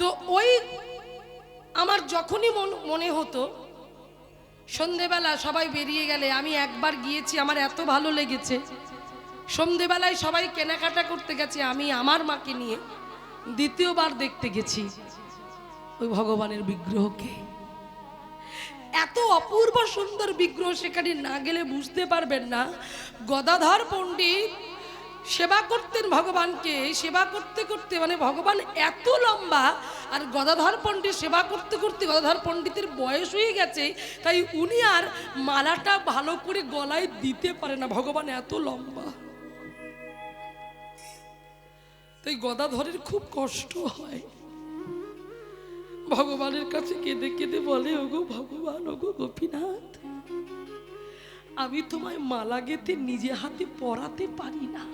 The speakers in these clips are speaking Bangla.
তো ওই আমার যখনই মন- হতো, সন্ধেবেলা সবাই বেরিয়ে গেলে আমি একবার গিয়েছি, আমার এত ভালো লেগেছে। সন্ধেবেলায় সবাই কেনাকাটা করতে গেছে, আমি আমার মাকে নিয়ে দ্বিতীয়বার দেখতে গেছি, ওই ভগবানের বিগ্রহকে। এত অপূর্ব সুন্দর বিগ্রহ সেখানে না গেলে বুঝতে পারবেন না। গদাধর পণ্ডিত সেবা করতেন ভগবানকে, সেবা করতে করতে মানে ভগবান এত লম্বা, আর গদাধর পণ্ডিত সেবা করতে করতে গদাধর পণ্ডিতের বয়স হয়ে গেছে, তাই উনি আর মালাটা ভালো করে গলায় দিতে পারে না, ভগবান এত লম্বা। তাই গদাধরের খুব কষ্ট হয়। ভগবানের কাছে কেঁদে কেঁদে বলে, ওগো ভগবান, ওগো গোপীনাথ, আমি তোমায় মালা গেতে নিজে হাতে পরাতে পারি না।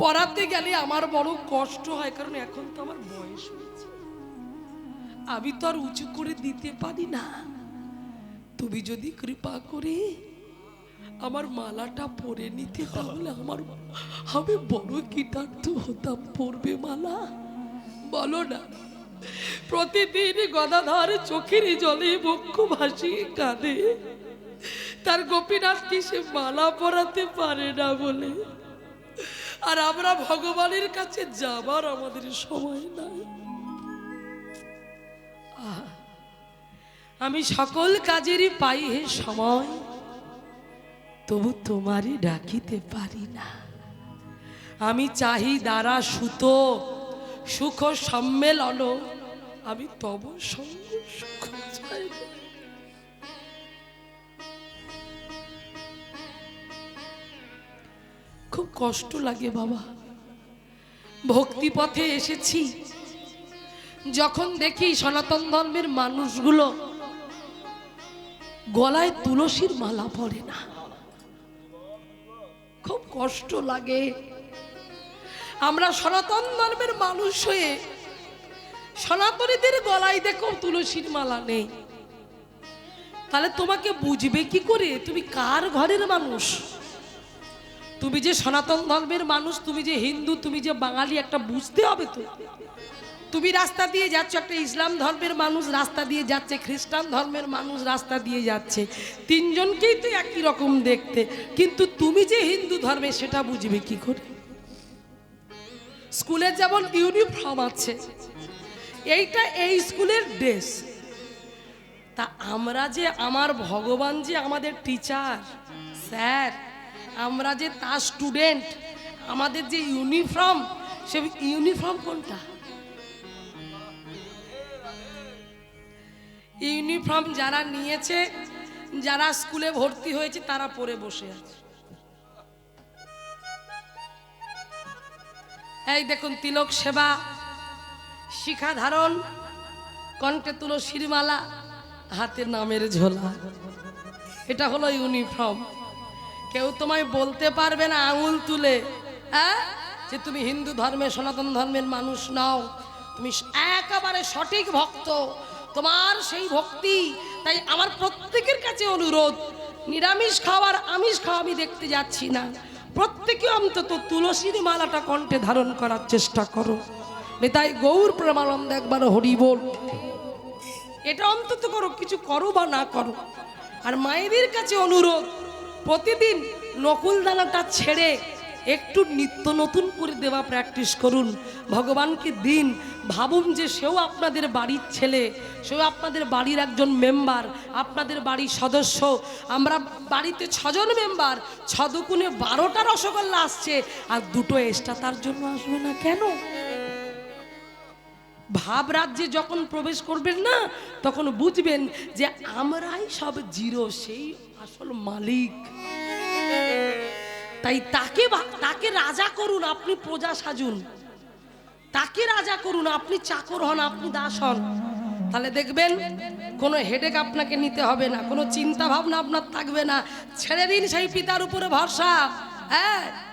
পরাতে গেলে আমার বড় কষ্ট হয়, কারণ এখন তো আমার বয়স হয়েছে। আমি তো আর উঁচু করে দিতে পারি না। তুমি যদি কৃপা করে আমার মালাটা পরে নিতে, তাহলে আমার আমি বড় কীটার্থ হতাম পরবে মালা। বলো না। প্রতিদিন গদাধর চোখের জলে বক্ষ ভাসিয়ে কাঁদে। তার গোপীনাথকে সে মালা পরাতে পারে না বলে? আর আমরা ভগবানের কাছে যাবার আমাদের সময় নাই। আমি সকল কাজেরই পাই হে সময়, তবু তোমারই ডাকিতে পারি না। আমি চাহি দ্বারা সুতো, সুখ সম্মেলন, আমি তব সঙ্গ খুব কষ্ট লাগে বাবা। ভক্তি পথে এসেছি। যখন দেখি সনাতন ধর্মের মানুষগুলো গলায় তুলসীর মালা পরে না। খুব কষ্ট লাগে। আমরা সনাতন ধর্মের মানুষ হয়ে সনাতনীদের গলায় দেখো তুলসীর মালা নেই। তাহলে তোমাকে বুঝবে কি করে? তুমি কার ঘরের মানুষ? তুমি যে সনাতন ধর্মের মানুষ, তুমি যে হিন্দু, তুমি যে বাঙালি, একটা বুঝতে হবে তো। তুমি রাস্তা দিয়ে যাচ্ছ, একটা ইসলাম ধর্মের মানুষ রাস্তা দিয়ে যাচ্ছে, খ্রিস্টান ধর্মের মানুষ রাস্তা দিয়ে যাচ্ছে। তিনজনকেই তো একই রকম দেখতে। কিন্তু তুমি যে হিন্দু ধর্মে, সেটা বুঝবে কি করে? স্কুলের যেমন ইউনিফর্ম আছে, এইটা এই স্কুলের ড্রেস। তা আমরা যে, আমার ভগবান যে আমাদের টিচার, স্যার আমরা যে তার স্টুডেন্ট আমাদের যে ইউনিফর্ম সে ইউনিফর্ম কোনটা? ইউনিফর্ম যারা নিয়েছে, যারা স্কুলে ভর্তি হয়েছে, তারা পরে বসে আছে। এই দেখুন, তিলক সেবা, শিখা ধারণ, কণ্ঠে তুলসীর মালা হাতে নামের ঝোলা। এটা হলো ইউনিফর্ম কেউ তোমায় বলতে পারবে না আঙুল তুলে হ্যাঁ? যে তুমি হিন্দু ধর্মে, সনাতন ধর্মের মানুষ নাও। তুমি একেবারে সঠিক ভক্ত। তোমার সেই ভক্তি, তাই আমার প্রত্যেকের কাছে অনুরোধ, নিরামিষ খাওয়ার আমিষ খাওয়া আমি দেখতে যাচ্ছি না। প্রত্যেকে অন্তত তুলসীর মালাটা কণ্ঠে ধারণ করার চেষ্টা করো। তাই গৌর প্রেমানন্দ একবার হরি বল। এটা অন্তত করো, কিছু করো বা না করো। আর মায়েদের কাছে অনুরোধ প্রতিদিন নকুল দানাটা ছেড়ে একটু নিত্য নতুন করে দেওয়া প্র্যাকটিস করুন। ভগবানকে দিন। ভাবুন যে সেও আপনাদের বাড়ির ছেলে, সেও আপনাদের বাড়ির একজন মেম্বার আপনাদের বাড়ির সদস্য। আমরা বাড়িতে ছজন মেম্বার ছদকুনে বারোটা রসগোল্লা আসছে, আর দুটো এক্সট্রা তার জন্য আসবে না কেন? ভাব রাজ্যে যখন প্রবেশ করবেন না, তখন বুঝবেন যে আমরাই সব জিরো, সেই আসল মালিক। তাই তাকে তাকে রাজা করুন, আপনি প্রজা সাজুন। তাকে রাজা করুন, আপনি চাকর হন, আপনি দাস হন। তাহলে দেখবেন, কোনো হেডেক আপনাকে নিতে হবে না, কোনো চিন্তা ভাবনা আপনার থাকবে না। ছেড়ে দিন সেই পিতার উপরে ভরসা। হ্যাঁ?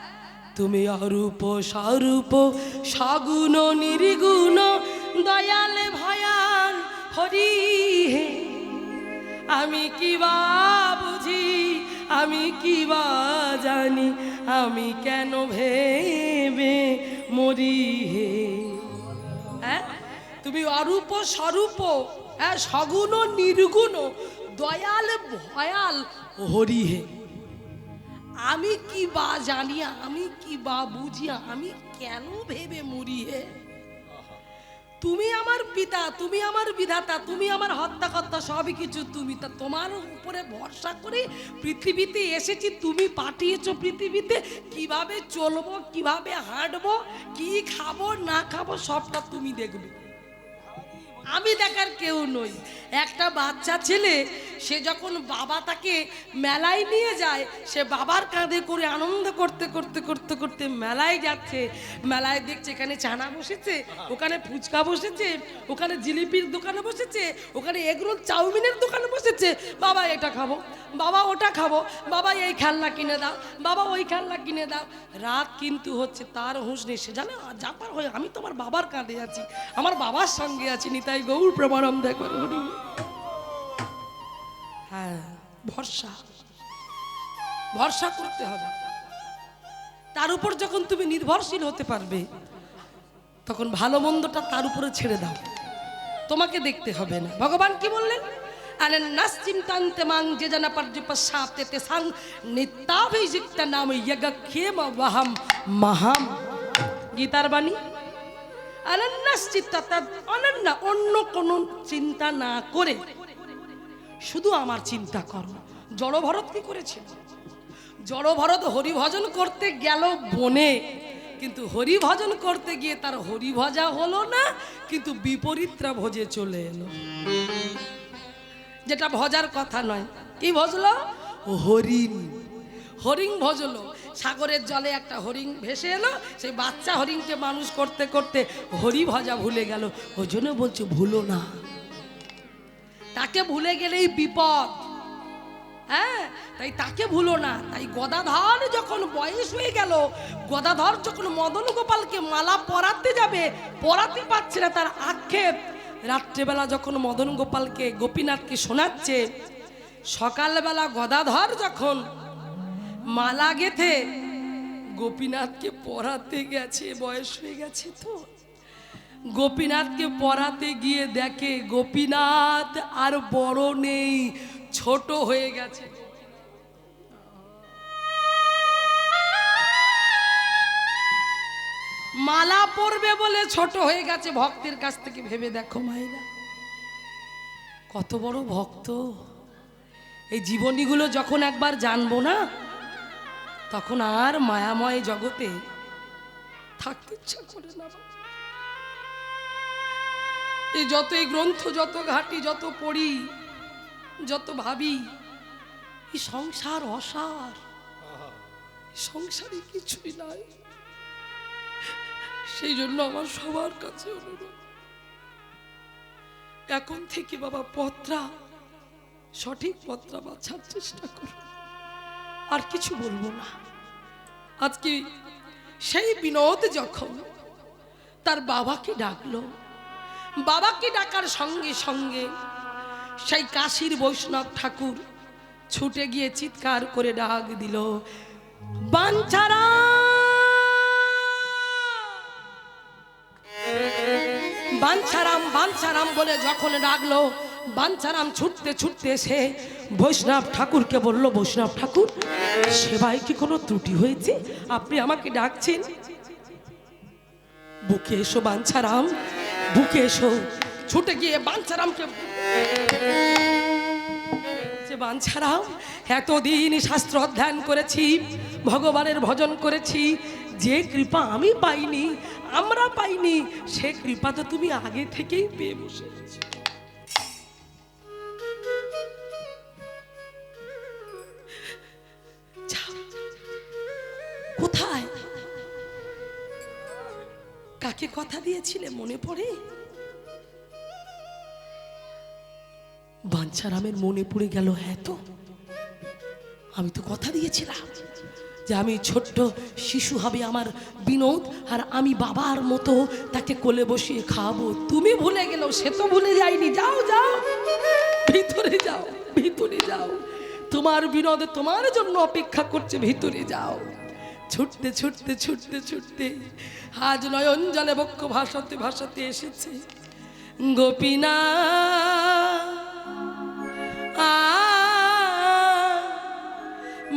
তুমি অরূপ, স্বরূপ, সগুণ, নির্গুণ দয়ালে ভয়াল হরি হে। আমি কি বা বুঝি, আমি কি বা জানি, আমি কেন ভেবে মরি হে। হ্যাঁ? তুমি অরূপ স্বরূপ হ্যাঁ সগুণ নির্গুণ, দয়াল ভয়াল হরি হে। আমি কি বা জানি, আমি কি বা বুঝি, আমি কেন ভেবে মরি হে? তুমি আমার পিতা, তুমি আমার বিধাতা, তুমি আমার হত্যাকর্তা, সবই কিছু তুমি। তা তোমার উপরে ভরসা করে পৃথিবীতে এসেছি, তুমি পাঠিয়েছো পৃথিবীতে। কীভাবে চলবো, কীভাবে হাঁটবো, কি খাব, না খাব, সবটা তুমি দেখবে। আমি দেখার কেউ নই। একটা বাচ্চা ছেলে সে যখন বাবা তাকে মেলায় নিয়ে যায়, সে বাবার কাঁধে করে আনন্দ করতে করতে করতে করতে মেলায় যাচ্ছে। মেলায় দেখছে এখানে চানা বসেছে, ওখানে ফুচকা বসেছে, ওখানে জিলিপির দোকানে বসেছে, ওখানে এগরোল চাউমিনের দোকানে বসেছে। বাবা, এটা খাব। বাবা, ওটা খাব। বাবা, এই খেলনা কিনে দাও। বাবা, ওই খেলনা কিনে দাও। রাত কিন্তু হচ্ছে তার হুঁশ নেই। সে জানে যাবার হয়, আমি তোমার বাবার কাঁধে আছি। আমার বাবার সঙ্গে আছি। নিতাই গৌর প্রমাণম হ্যাঁ ভরসা। ভরসা করতে হবে। তার উপর যখন তুমি নির্ভরশীল হতে পারবে, তখন ভালো মন্দটা তার উপরে ছেড়ে দাও। তোমাকে দেখতে হবে না। ভগবান কি বললেন? আরে নাস চিন্তান্তে মাং যে জানা পর্যপ সাপতে তে সাং নিত্যাভিযুক্ত নাম যজ্ঞেম ওয়াহম মহাম। গীতার বাণী? অনন্যাস চিত্তা অনন্য অন্য কোনো চিন্তা না করে শুধু আমার চিন্তা করো। জড় ভরত কি করেছিল জড় ভরত হরিভজন করতে গেল বনে, কিন্তু হরিভজন করতে গিয়ে তার হরিভজা হলো না, কিন্তু বিপরীতরা ভোজে চলে এলো। যেটা ভজার কথা নয়, কি ভজলো? হরিণ। হরিণ ভজলো। সাগরের জলে একটা হরিণ ভেসে এলো, সেই বাচ্চা হরিণকে মানুষ করতে করতে হরি ভজা ভুলে গেল। ওই জন্য বলছে, ভুলো না। তাকে ভুলে গেলেই বিপদ। হ্যাঁ? তাই তাকে ভুলো না। তাই গদাধর যখন বয়স হয়ে গেল, গদাধর যখন মদন গোপালকে মালা পরাতে যাবে, পরাতে পারছে না তার আক্ষেপ। রাত্রেবেলা যখন মদন গোপালকে গোপীনাথকে শোনাচ্ছে, সকালবেলা গদাধর যখন মালা গেথে, গোপীনাথকে পরাতে গেছে, বয়স হয়ে গেছে তো? গোপীনাথকে পড়াতে গিয়ে দেখে গোপীনাথ আর বড় নেই, ছোট হয়ে গেছে। মালা পরবে বলে ছোট হয়ে গেছে, ভক্তের কাছ থেকে ভেবে দেখো মায়েরা কত বড় ভক্ত। এই জীবনীগুলো যখন একবার জানব না, তখন আর মায়াময় জগতে থাকতে ইচ্ছা করে না। এই যত এই গ্রন্থ, যত ঘাটি, যত পড়ি, যত ভাবি, এই সংসার অসার। সংসারে কিছুই নাই। সেই জন্য আমার সবার কাছে এখন থেকে বাবা পত্রা, সঠিক পত্রা বাছার চেষ্টা করুন আর কিছু বলব না। আজকে সেই বিনোদ যখন তার বাবাকে ডাকলো বাবাকে ডাকার সঙ্গে সঙ্গে সেই কাশীর বৈষ্ণব ঠাকুর ছুটে গিয়ে চিৎকার করে ডাক দিল, বাঞ্ছারা! বাঞ্ছারাম বাঞ্ছারাম বলে যখন ডাকলো, বাঞ্ছারাম ছুটতে ছুটতে এসে বৈষ্ণব ঠাকুরকে বলল, বৈষ্ণব ঠাকুর, সেবায় কি কোনো ত্রুটি হয়েছে? আপনি আমাকে ডাকছেন? বুকে এসো বাঞ্ছারাম বুকে এসো, ছুটে গিয়ে বাঞ্ছারামকে যে বাঞ্ছারাম, এতদিন শাস্ত্র অধ্যয়ন করেছি, ভগবানের ভজন করেছি, যে কৃপা আমি পাইনি, আমরা পাইনি, সে কৃপা তো তুমি আগে থেকেই পেয়ে বসে দিয়েছিলে, মনে পড়ে? বাঞ্ছারামের মনে পড়ে গেল হ্যাঁ তো। আমি তো কথা দিয়েছিলাম যে আমি ছোট্ট শিশু হবে আমার বিনোদ, আর আমি বাবার মতো তাকে কোলে বসিয়ে খাওয়াবো। তুমি ভুলে গেলেও, সে তো ভুলে যায়নি। যাও যাও। ভিতরে যাও ভিতরে যাও। তোমার বিনোদ তোমার জন্য অপেক্ষা করছে, ভিতরে যাও। ছুটতে ছুটতে ছুটতে ছুটতে আজ নয়ন জলে বক্ষ ভাসাতে ভাসাতে এসেছে। গোপীনা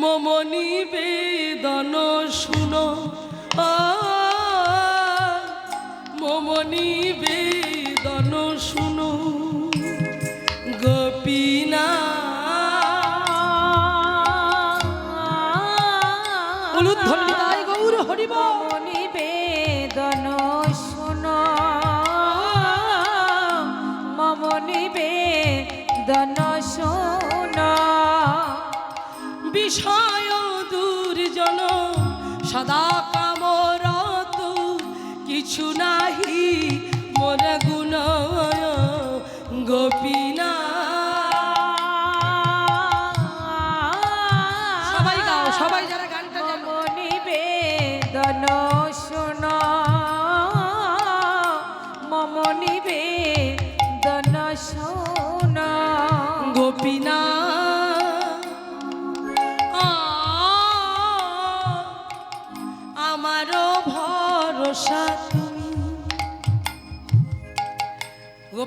মমনি বেদন শুনো মমনি বেদন বিষয় দুর্জন সদা কামরত কিছু নাহি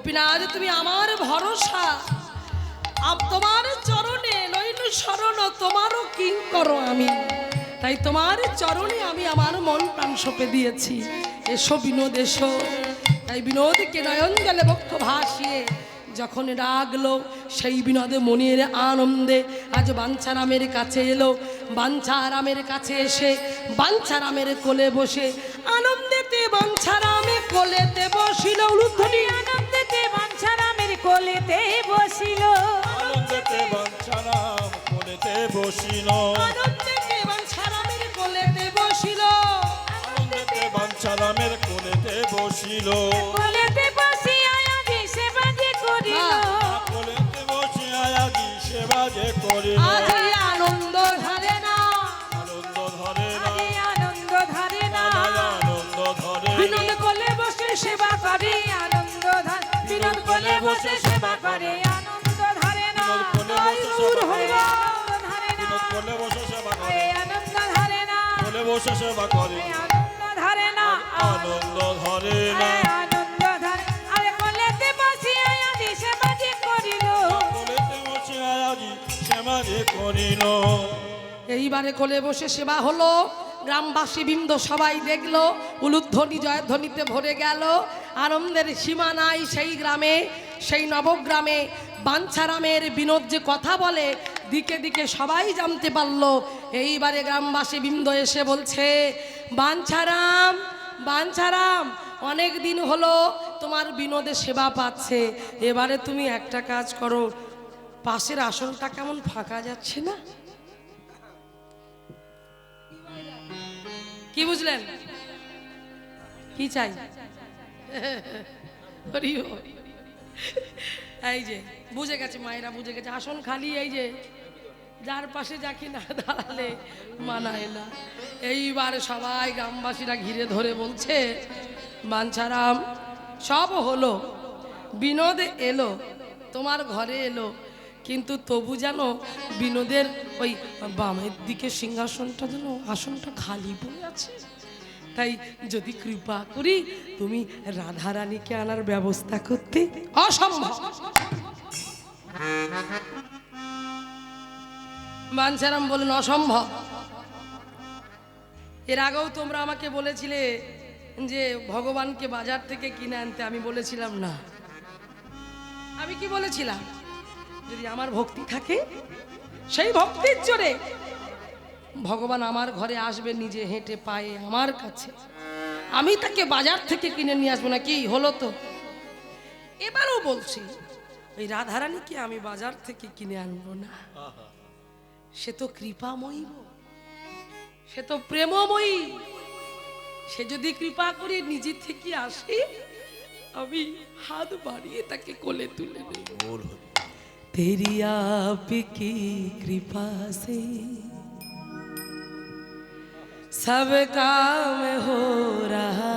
গোপীনাথ, তুমি আমার ভরসা। তোমার চরণে নইন শরণ, তোমারও কিং করো আমি। তাই তোমার চরণে আমি আমার মন প্রাণ সঁপে দিয়েছি। এসো বিনোদ, এসো। তাই বিনোদকে নয়ন গেলে বক্ষ ভাসিয়ে, যখন ডাকলো সেই বিনোদে মনের আনন্দে আজ বাঞ্ছারামের কাছে এলো। বাঞ্ছারামের কাছে এসে বাঞ্ছারামের কোলে বসে, আনন্দেতে বাঞ্ছারামে কোলেতে বসিল উলুধ্বনি। আনন্দেতে বাঞ্ছারামের কোলেতে বসিল। আনন্দেতে বাঞ্ছারাম কোলেতে বসিল। আনন্দেতে বাঞ্ছারামের কোলেতে বসিল। আনন্দেতে বাঞ্ছারামের কোলেতে বসিল। কোলেতে বসিয়া আজি সেবা যে করিল। কোলেতে বসিয়া আজি সেবা যে করিল। আজ আনন্দ ধরে সেবা করে আনন্দ ধরে বিনোদ কোলে বসে সেবা করে আনন্দ ধরে না সেবা হইল করে। আনন্দ ধরে না। কোলে বসে সেবা করে। আনন্দ ধরে না। কোলে বসে সেবা করে। আনন্দ ধরে না। আনন্দ ধরে না। আনন্দ ধরে আরে কোলেতে বসিয়া আজি সেবা যে করিল। কোলেতে বসিয়া আজি সেবা যে করিল। এইবারে কোলে বসে সেবা হলো। গ্রামবাসী বৃন্দ সবাই দেখল, উলুধ্বনি জয়ধ্বনিতে ভরে গেল। আনন্দের সীমা নাই সেই গ্রামে, সেই নবগ্রামে। বাঞ্ছারামের বিনোদ যে কথা বলে, দিকে দিকে সবাই জানতে পারল। এইবারে গ্রামবাসী বৃন্দ এসে বলছে, বাঞ্ছারাম বাঞ্ছারাম, অনেক দিন হলো তোমার বিনোদে সেবা পাচ্ছে। এবারে তুমি একটা কাজ করো, পাশের আসনটা কেমন ফাঁকা যাচ্ছে না? কি বুঝলেন? কি চাই। এই যে বুঝে গেছে মায়েরা বুঝে গেছে। আসন খালি এই যে যার পাশে যাকে না দাঁড়ালে মানায় না। এইবার সবাই গ্রামবাসীরা ঘিরে ধরে বলছে বাঞ্ছারাম সব হলো বিনোদ এলো তোমার ঘরে এলো কিন্তু তবু যেন বিনোদের ওই বামের দিকে সিংহাসনটা যেন আসনটা খালি পড়ে আছে। তাই যদি কৃপা করি, তুমি রাধারানীকে আনার ব্যবস্থা করতে। অসম্ভব। বাঞ্ছারাম বলেন অসম্ভব। এর আগেও তোমরা আমাকে বলেছিলে যে ভগবানকে বাজার থেকে কিনে আনতে। আমি বলেছিলাম, না। আমি কি বলেছিলাম? যদি আমার ভক্তি থাকে সেই ভক্তির জোরে ভগবান আমার ঘরে আসবে, নিজে হেঁটে পায়ে আমার কাছে। আমি তাকে বাজার থেকে কিনে নিয়ে আসব না কি হলো তো। এবারও বলছি, ওই রাধারানীকে আমি বাজার থেকে কিনে আনব না। সে তো কৃপাময়ী। সে তো প্রেমময়ী। সে যদি কৃপা করে নিজে থেকে আসে, আমি হাত বাড়িয়ে তাকে কোলে তুলে নেব। तेरी आपकी कृपा से सब काम हो रहा